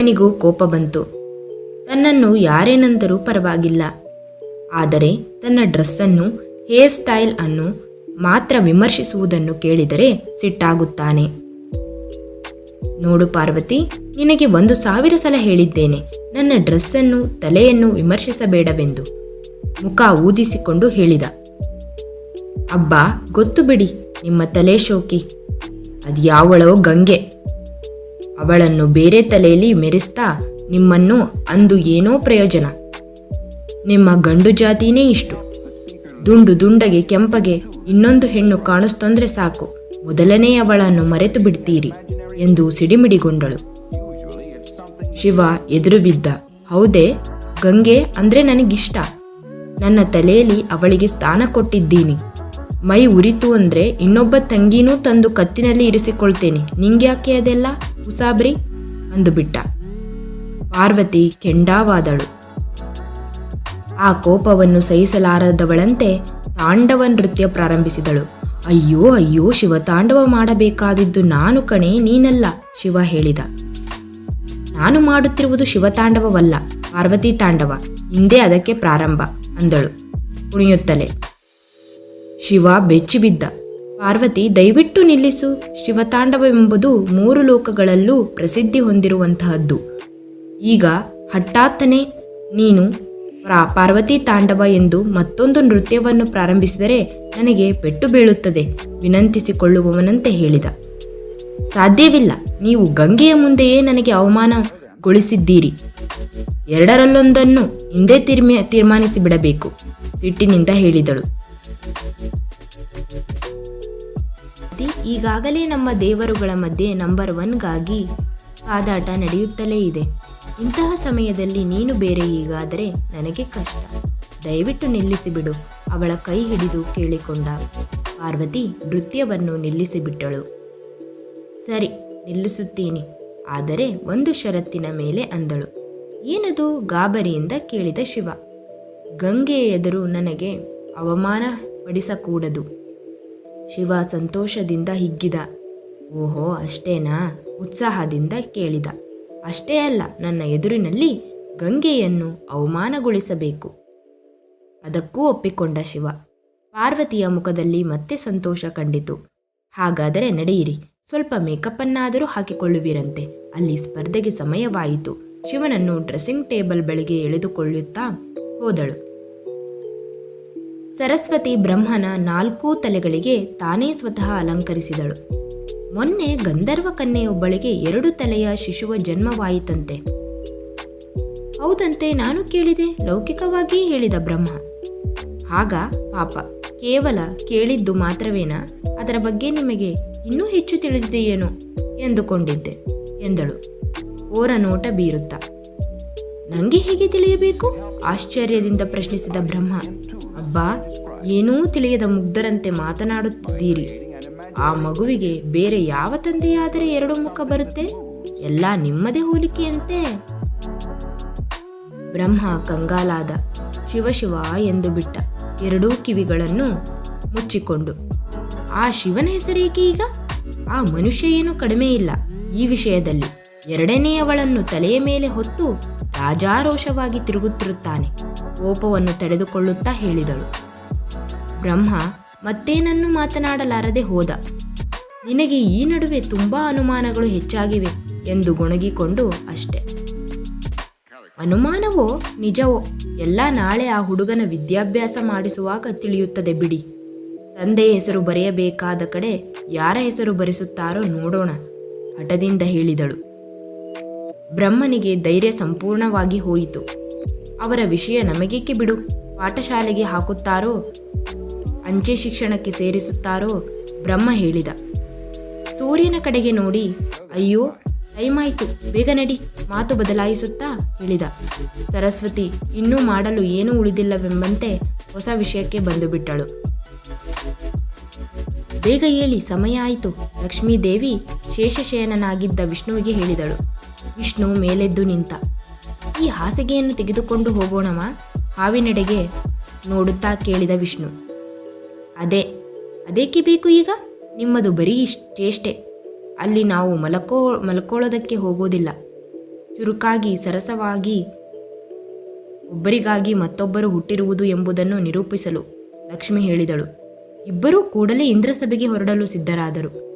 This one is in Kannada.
ಅವನಿಗೂ ಕೋಪ ಬಂತು. ತನ್ನನ್ನು ಯಾರೇನೆಂದರೂ ಪರವಾಗಿಲ್ಲ. ಆದರೆ ತನ್ನ ಡ್ರೆಸ್ಸನ್ನು, ಹೇರ್ ಸ್ಟೈಲ್ ಅನ್ನು ಮಾತ್ರ ವಿಮರ್ಶಿಸುವುದನ್ನು ಕೇಳಿದರೆ ಸಿಟ್ಟಾಗುತ್ತಾನೆ. ನೋಡು ಪಾರ್ವತಿ, ನಿನಗೆ ಒಂದು ಸಾವಿರ ಸಲ ಹೇಳಿದ್ದೇನೆ. ನನ್ನ ಡ್ರೆಸ್ಸನ್ನು, ತಲೆಯನ್ನು ವಿಮರ್ಶಿಸಬೇಡವೆಂದು. ಮುಖ ಊದಿಸಿಕೊಂಡು ಹೇಳಿದ. ಅಬ್ಬಾ, ಗೊತ್ತು ಬಿಡಿ, ನಿಮ್ಮ ತಲೆ ಶೋಕಿ. ಅದ್ಯಾವಳೋ ಗಂಗೆ. ಅವಳನ್ನು ಬೇರೆ ತಲೆಯಲ್ಲಿ ಮೆರೆಸ್ತಾ ನಿಮ್ಮನ್ನು ಅಂದು ಏನೋ ಪ್ರಯೋಜನ. ನಿಮ್ಮ ಗಂಡು ಜಾತಿನೇ ಇಷ್ಟು. ದುಂಡು ದುಂಡಗೆ ಕೆಂಪಗೆ ಇನ್ನೊಂದು ಹೆಣ್ಣು ಕಾಣಿಸ್ತಂದ್ರೆ ಸಾಕು. ಮೊದಲನೇ ಅವಳನ್ನು ಮರೆತು ಬಿಡ್ತೀರಿ ಎಂದು ಸಿಡಿಮಿಡಿಗೊಂಡಳು. ಶಿವ ಎದುರು ಬಿದ್ದ. ಹೌದೇ, ಗಂಗೆ ಅಂದ್ರೆ ನನಗಿಷ್ಟ. ನನ್ನ ತಲೆಯಲ್ಲಿ ಅವಳಿಗೆ ಸ್ಥಾನ ಕೊಟ್ಟಿದ್ದೀನಿ. ಮೈ ಉರಿತು ಅಂದ್ರೆ ಇನ್ನೊಬ್ಬ ತಂಗಿನೂ ತಂದು ಕತ್ತಿನಲ್ಲಿ ಇರಿಸಿಕೊಳ್ತೇನೆ. ನಿಂಗ್ಯಾಕೆ ಅದೆಲ್ಲ? ಉಸಾಬ್ರಿ ಅಂದುಬಿಟ್ಟ. ಪಾರ್ವತಿ ಕೆಂಡಾವಾದಳು. ಆ ಕೋಪವನ್ನು ಸಹಿಸಲಾರದವಳಂತೆ ತಾಂಡವ ನೃತ್ಯ ಪ್ರಾರಂಭಿಸಿದಳು. ಅಯ್ಯೋ ಅಯ್ಯೋ, ಶಿವ ತಾಂಡವ ಮಾಡಬೇಕಾದಿದ್ದು ನಾನು ಕಣೆ, ನೀನಲ್ಲ, ಶಿವ ಹೇಳಿದ. ನಾನು ಮಾಡುತ್ತಿರುವುದು ಶಿವತಾಂಡವವಲ್ಲ ಪಾರ್ವತಿ ತಾಂಡವ. ಹಿಂದೆ ಅದಕ್ಕೆ ಪ್ರಾರಂಭ, ಅಂದಳು. ಕುಣಿಯುತ್ತಲೇ. ಶಿವ ಬೆಚ್ಚಿಬಿದ್ದ. ಪಾರ್ವತಿ, ದಯವಿಟ್ಟು ನಿಲ್ಲಿಸು. ಶಿವತಾಂಡವವೆಂಬುದು ಮೂರು ಲೋಕಗಳಲ್ಲೂ ಪ್ರಸಿದ್ಧಿ ಹೊಂದಿರುವಂತಹದ್ದು. ಈಗ ಹಠಾತ್ತನೆ ನೀನು ಪ್ರಾ- ಪಾರ್ವತಿ ತಾಂಡವ ಎಂದು ಮತ್ತೊಂದು ನೃತ್ಯವನ್ನು ಪ್ರಾರಂಭಿಸಿದರೆ ನನಗೆ ಪೆಟ್ಟು ಬೀಳುತ್ತದೆ, ವಿನಂತಿಸಿಕೊಳ್ಳುವವನಂತೆ ಹೇಳಿದ. ಸಾಧ್ಯವಿಲ್ಲ. ನೀವು ಗಂಗೆಯ ಮುಂದೆಯೇ ನನಗೆ ಅವಮಾನಗೊಳಿಸಿದ್ದೀರಿ. ಎರಡರಲ್ಲೊಂದನ್ನು ಹಿಂದೆ ತೀರ್ಮ ತೀರ್ಮಾನಿಸಿ ಬಿಡಬೇಕು ಸಿಟ್ಟಿನಿಂದ ಹೇಳಿದಳು. ಈಗಾಗಲೇ ನಮ್ಮ ದೇವರುಗಳ ಮಧ್ಯೆ ನಂಬರ್ ಒನ್ಗಾಗಿ ಕಾದಾಟ ನಡೆಯುತ್ತಲೇ ಇದೆ. ಇಂತಹ ಸಮಯದಲ್ಲಿ ನೀನು ಬೇರೆ ಹೀಗಾದರೆ ನನಗೆ ಕಷ್ಟ. ದಯವಿಟ್ಟು ನಿಲ್ಲಿಸಿಬಿಡು. ಅವಳ ಕೈ ಹಿಡಿದು ಕೇಳಿಕೊಂಡ ಪಾರ್ವತಿ ನೃತ್ಯವನ್ನು ನಿಲ್ಲಿಸಿಬಿಟ್ಟಳು. ಸರಿ, ನಿಲ್ಲಿಸುತ್ತೀನಿ. ಆದರೆ ಒಂದು ಷರತ್ತಿನ ಮೇಲೆ ಅಂದಳು. ಏನದು? ಗಾಬರಿಯಿಂದ ಕೇಳಿದ ಶಿವ. ಗಂಗೆ ಎದುರು ನನಗೆ ಅವಮಾನ ಪಡಿಸಕೂಡದು ಶಿವ ಸಂತೋಷದಿಂದ ಹಿಗ್ಗಿದ. ಓಹೋ, ಅಷ್ಟೇನಾ? ಉತ್ಸಾಹದಿಂದ ಕೇಳಿದ. ಅಷ್ಟೇ ಅಲ್ಲ, ನನ್ನ ಎದುರಿನಲ್ಲಿ ಗಂಗೆಯನ್ನು ಅವಮಾನಗೊಳಿಸಬೇಕು. ಅದಕ್ಕೂ ಒಪ್ಪಿಕೊಂಡ ಶಿವ. ಪಾರ್ವತಿಯ ಮುಖದಲ್ಲಿ ಮತ್ತೆ ಸಂತೋಷ ಕಂಡಿತು. ಹಾಗಾದರೆ ನಡೆಯಿರಿ. ಸ್ವಲ್ಪ ಮೇಕಪ್ಪನ್ನಾದರೂ ಹಾಕಿಕೊಳ್ಳುವಿರಂತೆ. ಅಲ್ಲಿ ಸ್ಪರ್ಧೆಗೆ ಸಮಯವಾಯಿತು. ಶಿವನನ್ನು ಡ್ರೆಸ್ಸಿಂಗ್ ಟೇಬಲ್ ಬಳಿಗೆ ಎಳೆದುಕೊಳ್ಳುತ್ತಾ ಹೋದಳು. ಸರಸ್ವತಿ ಬ್ರಹ್ಮನ ನಾಲ್ಕೂ ತಲೆಗಳಿಗೆ ತಾನೇ ಸ್ವತಃ ಅಲಂಕರಿಸಿದಳು. ಮೊನ್ನೆ ಗಂಧರ್ವ ಕನ್ಯೆಯೊಬ್ಬಳಿಗೆ ಎರಡು ತಲೆಯ ಶಿಶುವ ಜನ್ಮವಾಯಿತಂತೆ. ಹೌದಂತೆ ನಾನು ಕೇಳಿದೆ, ಲೌಕಿಕವಾಗಿಯೇ ಹೇಳಿದ ಬ್ರಹ್ಮ. ಆಗ ಪಾಪ, ಕೇವಲ ಕೇಳಿದ್ದು ಮಾತ್ರವೇನಾ? ಅದರ ಬಗ್ಗೆ ನಿಮಗೆ ಇನ್ನೂ ಹೆಚ್ಚು ತಿಳಿದಿದೆಯೇನೋ? ಎಂದುಕೊಂಡಿದ್ದೆ, ಎಂದಳು. ಓರ ನೋಟ ಬೀರುತ್ತಾ. ನಂಗೆ ಹೇಗೆ ತಿಳಿಯಬೇಕು? ಆಶ್ಚರ್ಯದಿಂದ ಪ್ರಶ್ನಿಸಿದ ಬ್ರಹ್ಮ. ಅಬ್ಬಾ ಏನೂ ತಿಳಿಯದ ಮುಗ್ಧರಂತೆ ಮಾತನಾಡುತ್ತಿದ್ದೀರಿ. ಆ ಮಗುವಿಗೆ ಬೇರೆ ಯಾವ ತಂದೆಯಾದರೆ ಎರಡು ಮುಖ ಬರುತ್ತೆ? ಎಲ್ಲ ನಿಮ್ಮದೇ ಹೋಲಿಕೆಯಂತೆ? ಬ್ರಹ್ಮ ಕಂಗಾಲಾದ ಶಿವಶಿವ ಶಿವ ಎಂದು ಬಿಟ್ಟ ಎರಡೂ ಕಿವಿಗಳನ್ನು ಮುಚ್ಚಿಕೊಂಡು. ಆ ಶಿವನ ಹೆಸರೇಕೆ ಈಗ? ಆ ಮನುಷ್ಯ ಏನು ಕಡಿಮೆ ಇಲ್ಲ. ಈ ವಿಷಯದಲ್ಲಿ ಎರಡನೆಯವಳನ್ನು ತಲೆಯ ಮೇಲೆ ಹೊತ್ತು ರಾಜಾರೋಷವಾಗಿ ತಿರುಗುತ್ತಿರುತ್ತಾನೆ. ಕೋಪವನ್ನು ತಡೆದುಕೊಳ್ಳುತ್ತಾ ಹೇಳಿದಳು. ಬ್ರಹ್ಮ, ಮತ್ತೇನನ್ನು ಮಾತನಾಡಲಾರದೆ ಹೋದ. ನಿನಗೆ ಈ ನಡುವೆ ತುಂಬಾ ಅನುಮಾನಗಳು ಹೆಚ್ಚಾಗಿವೆ ಎಂದು ಗೊಣಗಿಕೊಂಡು ಅಷ್ಟೆ. ಅನುಮಾನವೋ ನಿಜವೋ, ಎಲ್ಲ ನಾಳೆ ಆ ಹುಡುಗನ ವಿದ್ಯಾಭ್ಯಾಸ ಮಾಡಿಸುವಾಗ ತಿಳಿಯುತ್ತದೆ ಬಿಡಿ. ತಂದೆಯ ಹೆಸರು ಬರೆಯಬೇಕಾದ ಕಡೆ ಯಾರ ಹೆಸರು ಬರೆಸುತ್ತಾರೋ ನೋಡೋಣ, ಹಠದಿಂದ ಹೇಳಿದಳು. ಬ್ರಹ್ಮನಿಗೆ ಧೈರ್ಯ ಸಂಪೂರ್ಣವಾಗಿ ಹೋಯಿತು. ಅವರ ವಿಷಯ ನಮಗೇಕೆ ಬಿಡು? ಪಾಠಶಾಲೆಗೆ ಹಾಕುತ್ತಾರೋ? ಅಂಚೆ ಶಿಕ್ಷಣಕ್ಕೆ ಸೇರಿಸುತ್ತಾರೋ? ಬ್ರಹ್ಮ ಹೇಳಿದ. ಸೂರ್ಯನ ಕಡೆಗೆ ನೋಡಿ, ಅಯ್ಯೋ ಟೈಮ್ ಆಯ್ತು ಬೇಗ ನಡಿ, ಮಾತು ಬದಲಾಯಿಸುತ್ತಾ ಹೇಳಿದ. ಸರಸ್ವತಿ, ಇನ್ನೂ ಮಾಡಲು ಏನೂ ಉಳಿದಿಲ್ಲವೆಂಬಂತೆ ಹೊಸ ವಿಷಯಕ್ಕೆ ಬಂದು ಬಿಟ್ಟಳು. ಬೇಗ ಹೇಳಿ, ಸಮಯ ಆಯಿತು, ಲಕ್ಷ್ಮೀದೇವಿ ಶೇಷಶಯನನಾಗಿದ್ದ ವಿಷ್ಣುವಿಗೆ ಹೇಳಿದಳು. ವಿಷ್ಣು ಮೇಲೆದ್ದು ನಿಂತ. ಈ ಹಾಸಿಗೆಯನ್ನು ತೆಗೆದುಕೊಂಡು ಹೋಗೋಣವಾ ಹಾವಿನೆಡೆಗೆ ನೋಡುತ್ತಾ ಕೇಳಿದ ವಿಷ್ಣು. ಅದೇ, ಅದೇಕೆ ಬೇಕು ಈಗ? ನಿಮ್ಮದು ಬರೀ ಇಷ್ಟೇಷ್ಟೇ ಅಲ್ಲಿ ನಾವು ಮಲಕೋ, ಮಲ್ಕೊಳ್ಳೋದಕ್ಕೆ ಹೋಗೋದಿಲ್ಲ. ಚುರುಕಾಗಿ, ಸರಸವಾಗಿ ಒಬ್ಬರಿಗಾಗಿ ಮತ್ತೊಬ್ಬರು ಹುಟ್ಟಿರುವುದು ಎಂಬುದನ್ನು ನಿರೂಪಿಸಲು ಲಕ್ಷ್ಮಿ ಹೇಳಿದಳು. ಇಬ್ಬರೂ ಕೂಡಲೇ ಇಂದ್ರಸಭೆಗೆ ಹೊರಡಲು ಸಿದ್ಧರಾದರು.